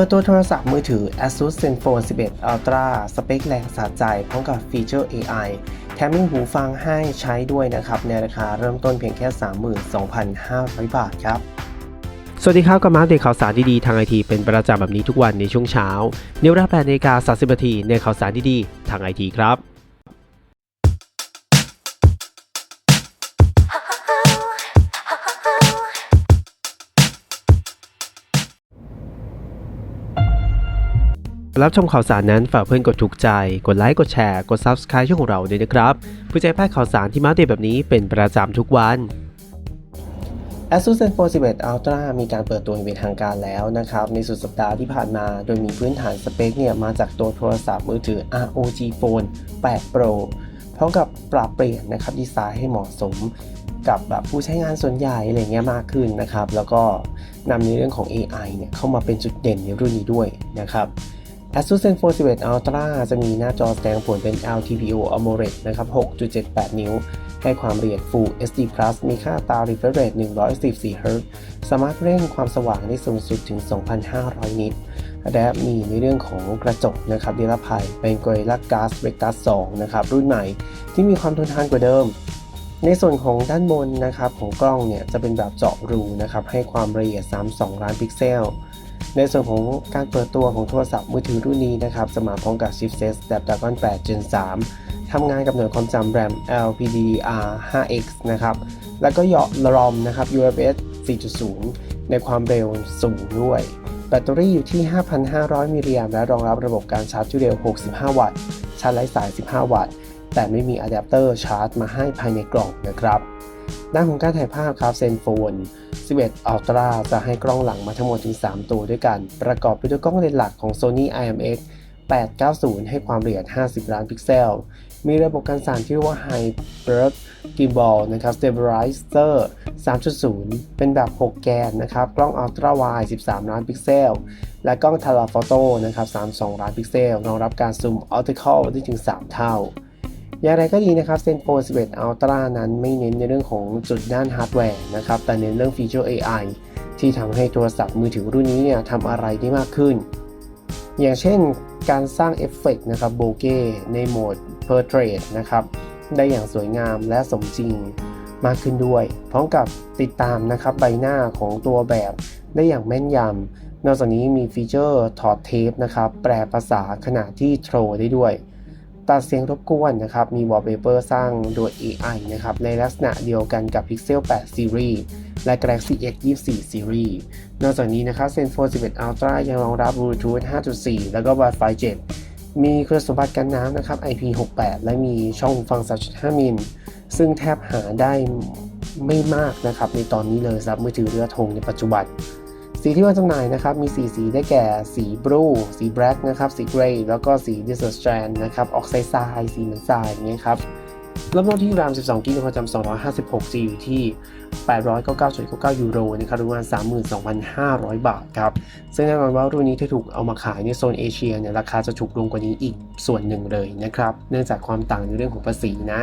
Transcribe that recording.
ปิดตัวโทรศัพท์มือถือ ASUS ZenFone 11 Ultra สเปคแรงสะใจพร้อมกับฟีเจอร์ AI แถมมีหูฟังให้ใช้ด้วยนะครับ ในราคาเริ่มต้นเพียงแค่ 32,500 บาทครับ สวัสดีครับกับมาเดตข่าวสารดีๆ ทางไอทีเป็นประจำแบบนี้ทุกวันในช่วงเช้า เนเวรา8นาฬิกา30นาทีในข่าวสารดีๆ ทางไอทีครับ รับชมข่าวสารนั้นฝากเพื่อนกดถูกใจ กดไลค์ กดแชร์ กด Subscribe ช่องของเราด้วยนะครับเพื่อจะพลาดข่าวสารที่มาเดตแบบนี้เป็นประจำทุกวัน ASUS ZenFone 11 Ultra มีการเปิดตัวอย่างเป็นทางการแล้วนะครับ ในสุดสัปดาห์ที่ผ่านมา โดยมีพื้นฐานสเปคเนี่ยมาจากตัวโทรศัพท์มือถือ ROG Phone 8 Pro พร้อมกับปรับเปลี่ยนนะครับดีไซน์ให้เหมาะสมกับแบบผู้ใช้งานส่วนใหญ่อะไรเงี้ยมากขึ้นนะครับ แล้วก็นำในเรื่องของ AI เนี่ยเข้ามาเป็นจุดเด่นในรุ่นนี้ด้วยนะครับ ASUS ZenFone 11 Ultra จะมีหน้าจอแสดงผลเป็น LTPO AMOLED นะครับ 6.78 นิ้ว ให้ความละเอียด Full HD Plus มีค่าตา refresh rate 114 Hz สามารถเร่งความสว่างได้สูงสุดถึง 2,500 นิตและมีในเรื่องของกระจกนะครับนิรภัยเป็น Gorilla Glass Victus 2นะครับ รุ่นใหม่ที่มีความทนทานกว่าเดิมในส่วนของด้านบนนะครับของกล้องเนี่ยจะเป็นแบบเจาะรูนะครับให้ความละเอียด 32 ล้านพิกเซล ในส่วนของการเปิดตัวของโทรศัพท์มือถือรุ่นนี้นะครับจะมาพร้อมกับ chipset Snapdragon 8 Gen 3ทำงานกับหน่วยความจำ RAM LPDDR5X นะครับ แล้วก็หยอด ROM นะครับ UFS 4.0 ในความเร็วสูงด้วย แบตเตอรี่อยู่ที่ 5,500 มิลลิแอมป์และรองรับระบบการชาร์จที่เร็ว 65 วัตต์ ชาร์จไร้สาย 15 วัตต์ แต่ไม่มีอะแดปเตอร์ชาร์จมาให้ภายในกล่องนะครับ ด้านของการถ่ายภาพครับเซนโฟน 11 Ultra จะให้กล้องหลังมาทั้งหมดถึง 3 ตัวด้วยกัน ประกอบไปด้วยกล้องเลนส์หลักของ Sony IMX 890 ให้ความละเอียด 50 ล้านพิกเซล มีระบบการสั่นที่เรียกว่า Hyper Gimbal นะครับ Stabilizer 3.0 เป็นแบบ 6 แกนนะครับ กล้อง Ultra Wide 13 ล้านพิกเซล และกล้อง Telephoto นะครับ 32 ล้านพิกเซล รองรับการซูม Optical ได้ถึง 3 เท่า อย่างไรก็ดีนะครับ ZenFone 11 Ultra นั้นไม่เน้นในเรื่องของจุดด้านฮาร์ดแวร์นะครับแต่เน้นเรื่องฟีเจอร์ AI ที่ทำให้โทรศัพท์มือถือรุ่นนี้เนี่ยทำอะไรได้มากขึ้น อย่างเช่นการสร้างเอฟเฟกต์นะครับโบเก้ในโหมด Portrait นะครับได้อย่างสวยงามและสมจริงมากขึ้นด้วย พร้อมกับติดตามนะครับใบหน้าของตัวแบบได้อย่างแม่นยำนอกจากนี้มีฟีเจอร์ถอดเทปนะครับแปลภาษาขณะที่โทรได้ด้วย ตัดเสียงรบกวนนะครับ มี wallpaper สร้างโดย AI นะครับ ในลักษณะเดียวกันกับ Pixel 8 Series และ Galaxy S 24 Series นอกจากนี้นะครับ ZenFone 11 Ultra ยังรองรับ Bluetooth 5.4 แล้วก็ Wi-Fi 7 มีคุณสมบัติกันน้ำนะครับ IP68 และมีช่องฟัง 3.5 มิล ซึ่งแทบหาได้ไม่มากนะครับในตอนนี้เลยสำหรับมือถือเรือธงในปัจจุบัน สีที่วางจำหน่ายนะครับมีสีสีได้แก่ สีบลูสีแบล็กนะครับสีเกรย์แล้วก็สีดิสแ t รนนะครับออกไซด์ทรายสีเหมือนทรายอย่างเงี้ยครับเริ่มต้นที่ราม12กิกความจำ256 G อยู่ที่ 899.99 ยูโรนะครับหรือประมาณ 32,500 บาทครับ ซึ่งแน่นอนว่ารุ่นนี้ถ้าถูกเอามาขายในโซนเอเชียเนี่ยราคาจะถูกลงกว่านี้อีกส่วนหนึ่งเลยนะครับ เนื่องจากความต่างในเรื่องของภาษีนะ